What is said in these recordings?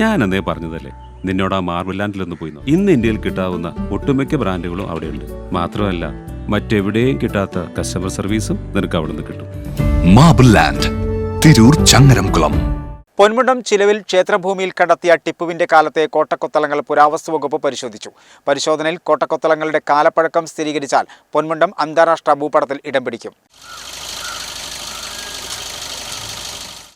ഞാൻ അന്നേ പറഞ്ഞതല്ലേ? നിന്നോട് ആ മാർബിൾ ലാൻഡിലൊന്ന് പോയി. ഇന്ന് ഇന്ത്യയിൽ കിട്ടാവുന്ന ഒട്ടുമിക്ക ബ്രാൻഡുകളും അവിടെയുണ്ട്. മാത്രമല്ല മറ്റെവിടെയും കിട്ടാത്ത കസ്റ്റമർ സർവീസും നിനക്ക് അവിടെ നിന്ന് കിട്ടും. Marble land Tirur Changaramkulam. Ponmundam ചിലവിൽ ക്ഷേത്രഭൂമിയിൽ കണ്ടെത്തിയ ടിപ്പുവിന്റെ കാലത്തെ കോട്ടക്കൊത്തളങ്ങൾ പുരാവസ്തു വകുപ്പ് പരിശോധിച്ചു. പരിശോധനയിൽ കോട്ടക്കൊത്തളങ്ങളുടെ കാലപ്പഴക്കം സ്ഥിരീകരിച്ചാൽ പൊന്മുണ്ടം അന്താരാഷ്ട്ര ഭൂപടത്തിൽ ഇടം പിടിക്കും.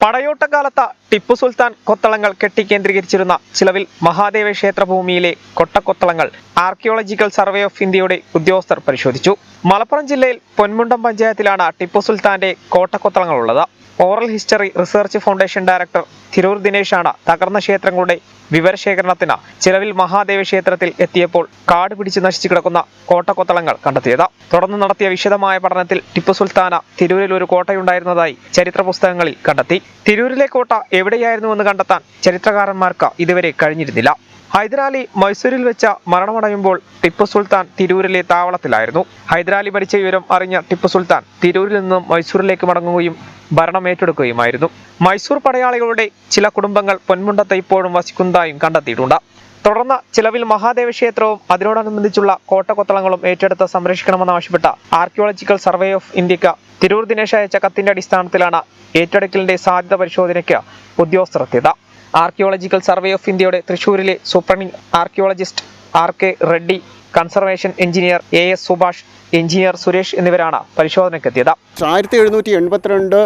പടയോട്ടക്കാലത്ത് ടിപ്പു സുൽത്താൻ കൊത്തളങ്ങൾ കെട്ടിക്കേന്ദ്രീകരിച്ചിരുന്ന ചിലവിൽ മഹാദേവ ക്ഷേത്രഭൂമിയിലെ കൊട്ടക്കൊത്തളങ്ങൾ ആർക്കിയോളജിക്കൽ സർവേ ഓഫ് ഇന്ത്യയുടെ ഉദ്യോഗസ്ഥർ പരിശോധിച്ചു. മലപ്പുറം ജില്ലയിൽ പൊന്മുണ്ടം പഞ്ചായത്തിലാണ് ടിപ്പു സുൽത്താന്റെ കോട്ടക്കൊത്തളങ്ങൾ ഉള്ളത് oral history research foundation director Tirur ദിനേശാണ് തകർന്ന ക്ഷേത്രങ്ങളുടെ വിവരശേഖരണത്തിന് ചിലവിൽ മഹാദേവ ക്ഷേത്രത്തിൽ എത്തിയപ്പോൾ കാട് പിടിച്ച് നശിച്ചു കിടക്കുന്ന കോട്ടക്കൊത്തളങ്ങൾ കണ്ടെത്തിയത്. തുടർന്ന് നടത്തിയ വിശദമായ പഠനത്തിൽ ടിപ്പു സുൽത്താന തിരൂരിൽ ഒരു കോട്ടയുണ്ടായിരുന്നതായി ചരിത്ര പുസ്തകങ്ങളിൽ കണ്ടെത്തി. തിരൂരിലെ കോട്ട എവിടെയായിരുന്നു എന്ന് കണ്ടെത്താൻ ചരിത്രകാരന്മാർക്ക് ഇതുവരെ കഴിഞ്ഞിരുന്നില്ല. ഹൈദരാലി മൈസൂരിൽ വെച്ച മരണമടയുമ്പോൾ ടിപ്പു സുൽത്താൻ തിരൂരിലെ താവളത്തിലായിരുന്നു. ഹൈദരാലി മരിച്ച വിവരം അറിഞ്ഞ ടിപ്പു സുൽത്താൻ തിരൂരിൽ നിന്നും മൈസൂരിലേക്ക് മടങ്ങുകയും ഭരണം ഏറ്റെടുക്കുകയുമായിരുന്നു. മൈസൂർ പടയാളികളുടെ ചില കുടുംബങ്ങൾ പൊന്മുണ്ടത്ത് ഇപ്പോഴും വസിക്കുന്നതായും കണ്ടെത്തിയിട്ടുണ്ട്. തുടർന്ന് ചിലവിൽ മഹാദേവ ക്ഷേത്രവും അതിനോടനുബന്ധിച്ചുള്ള കോട്ടകൊത്തളങ്ങളും ഏറ്റെടുത്ത് സംരക്ഷിക്കണമെന്നാവശ്യപ്പെട്ട ആർക്കിയോളജിക്കൽ സർവേ ഓഫ് ഇന്ത്യയ്ക്ക് തിരൂർ ദിനേശ് അയച്ച കത്തിന്റെ അടിസ്ഥാനത്തിലാണ് ഏറ്റെടുക്കലിന്റെ സാധ്യത പരിശോധനയ്ക്ക് ഉദ്യോഗസ്ഥർ എത്തിയത്. ആർക്കിയോളജിക്കൽ സർവേ ഓഫ് ഇന്ത്യയുടെ തൃശൂരിലെ superintending archaeologist R K Reddy conservation engineer A S Subhash engineer Suresh എന്നിവരാണ് പരിശോധനയ്ക്കെത്തിയത്. ആയിരത്തി എഴുന്നൂറ്റി എൺപത്തിരണ്ട്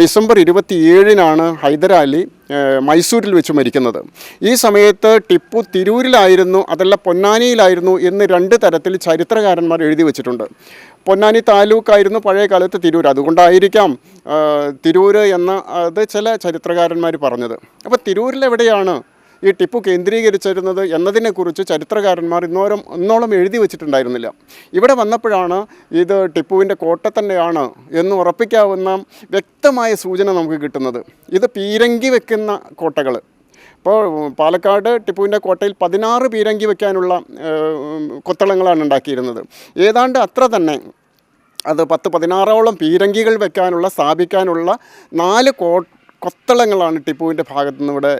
ഡിസംബർ ഇരുപത്തി ഏഴിനാണ് ഹൈദരാലി മൈസൂരിൽ വെച്ച് മരിക്കുന്നത്. ഈ സമയത്ത് ടിപ്പു തിരൂരിലായിരുന്നു അതല്ല പൊന്നാനിയിലായിരുന്നു എന്ന് രണ്ട് തരത്തിൽ ചരിത്രകാരന്മാർ എഴുതി വെച്ചിട്ടുണ്ട്. പൊന്നാനി താലൂക്കായിരുന്നു പഴയ കാലത്ത് തിരൂർ അതുകൊണ്ടായിരിക്കാം തിരൂർ എന്ന അത് ചില ചരിത്രകാരന്മാർ പറഞ്ഞത്. അപ്പോൾ തിരൂരിലെവിടെയാണ് ഈ ടിപ്പു കേന്ദ്രീകരിച്ചിരുന്നത് എന്നതിനെക്കുറിച്ച് ചരിത്രകാരന്മാർ ഇന്നോരം ഇന്നോളം എഴുതി വച്ചിട്ടുണ്ടായിരുന്നില്ല. ഇവിടെ വന്നപ്പോഴാണ് ഇത് ടിപ്പുവിന്റെ കോട്ട തന്നെയാണ് എന്ന് ഉറപ്പിക്കാവുന്ന വ്യക്തമായ സൂചന നമുക്ക് കിട്ടുന്നത്. ഇത് പീരങ്കി വെക്കുന്ന കോട്ടകൾ. ഇപ്പോൾ പാലക്കാട് ടിപ്പുവിന്റെ കോട്ടയിൽ പതിനാറ് പീരങ്കി വെക്കാനുള്ള കൊത്തളങ്ങളാണ് ഉണ്ടാക്കിയിരുന്നത്. ഏതാണ്ട് അത്ര തന്നെ അത് പത്ത് പതിനാറോളം പീരങ്കികൾ വെക്കാനുള്ള സ്ഥാപിക്കാനുള്ള നാല് കോ കൊത്തളങ്ങളാണ് ടിപ്പുവിന്റെ ഭാഗത്തു നിന്ന് ഇവിടെ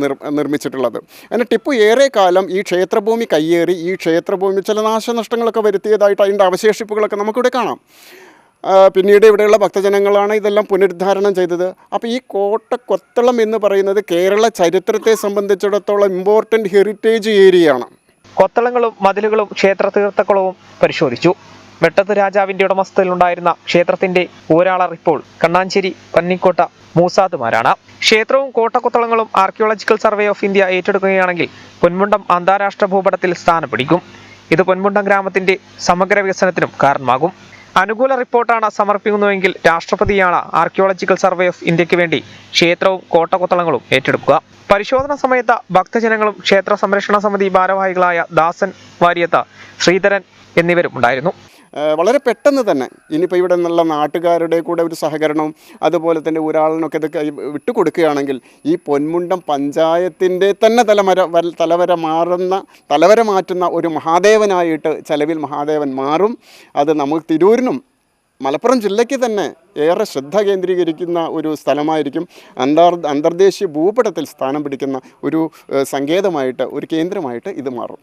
നിർ നിർമ്മിച്ചിട്ടുള്ളത്. അങ്ങനെ ടിപ്പു ഏറെ കാലം ഈ ക്ഷേത്രഭൂമി കയ്യേറി ഈ ക്ഷേത്രഭൂമി ചില നാശനഷ്ടങ്ങളൊക്കെ വരുത്തിയതായിട്ട് അതിന്റെ അവശേഷിപ്പുകളൊക്കെ നമുക്കിവിടെ കാണാം. പിന്നീട് ഇവിടെയുള്ള ഭക്തജനങ്ങളാണ് ഇതെല്ലാം പുനരുദ്ധാരണം ചെയ്തത്. അപ്പോൾ ഈ കോട്ട കൊത്തളം എന്ന് പറയുന്നത് കേരള ചരിത്രത്തെ സംബന്ധിച്ചിടത്തോളം ഇമ്പോർട്ടന്റ് ഹെറിറ്റേജ് ഏരിയയാണ് കൊത്തളങ്ങളും മതിലുകളും ക്ഷേത്ര തീർത്ഥക്കുളവും പരിശോധിച്ചു. വെട്ടത്ത് രാജാവിന്റെ ഉടമസ്ഥതയിലുണ്ടായിരുന്ന ക്ഷേത്രത്തിന്റെ ഊരാളർ ഇപ്പോൾ കണ്ണാഞ്ചേരി പന്നിക്കോട്ട മൂസാദുമാരാണ്. ക്ഷേത്രവും കോട്ടക്കുത്തളങ്ങളും ആർക്കിയോളജിക്കൽ സർവേ ഓഫ് ഇന്ത്യ ഏറ്റെടുക്കുകയാണെങ്കിൽ പൊന്മുണ്ടം അന്താരാഷ്ട്ര ഭൂപടത്തിൽ സ്ഥാനം പിടിക്കും ഇത് പൊന്മുണ്ടം ഗ്രാമത്തിന്റെ സമഗ്ര വികസനത്തിനും കാരണമാകും. അനുകൂല റിപ്പോർട്ടാണ് സമർപ്പിക്കുന്നതെങ്കിൽ രാഷ്ട്രപതിയാണ് ആർക്കിയോളജിക്കൽ സർവേ ഓഫ് ഇന്ത്യയ്ക്ക് വേണ്ടി ക്ഷേത്രവും കോട്ടക്കുത്തളങ്ങളും ഏറ്റെടുക്കുക. പരിശോധന സമയത്ത് ഭക്തജനങ്ങളും ക്ഷേത്ര സംരക്ഷണ സമിതി ഭാരവാഹികളായ ദാസൻ വാര്യത്ത് ശ്രീധരൻ എന്നിവരും ഉണ്ടായിരുന്നു. വളരെ പെട്ടെന്ന് തന്നെ ഇനിയിപ്പോൾ ഇവിടെ നിന്നുള്ള നാട്ടുകാരുടെ കൂടെ ഒരു സഹകരണവും അതുപോലെ തന്നെ ഒരാളിനൊക്കെ ഇത് വിട്ടുകൊടുക്കുകയാണെങ്കിൽ ഈ പൊന്മുണ്ടം പഞ്ചായത്തിന്റെ തന്നെ തലമര തലവര മാറുന്ന തലവര മാറ്റുന്ന ഒരു മഹാദേവനായിട്ട് ചെലവിൽ മഹാദേവൻ മാറും. അത് നമുക്ക് തിരൂരിനും മലപ്പുറം ജില്ലയ്ക്ക് തന്നെ ഏറെ ശ്രദ്ധ കേന്ദ്രീകരിക്കുന്ന ഒരു സ്ഥലമായിരിക്കും. അന്തർ അന്തർദേശീയ ഭൂപടത്തിൽ സ്ഥാനം പിടിക്കുന്ന ഒരു സങ്കേതമായിട്ട് ഒരു കേന്ദ്രമായിട്ട് ഇത് മാറും.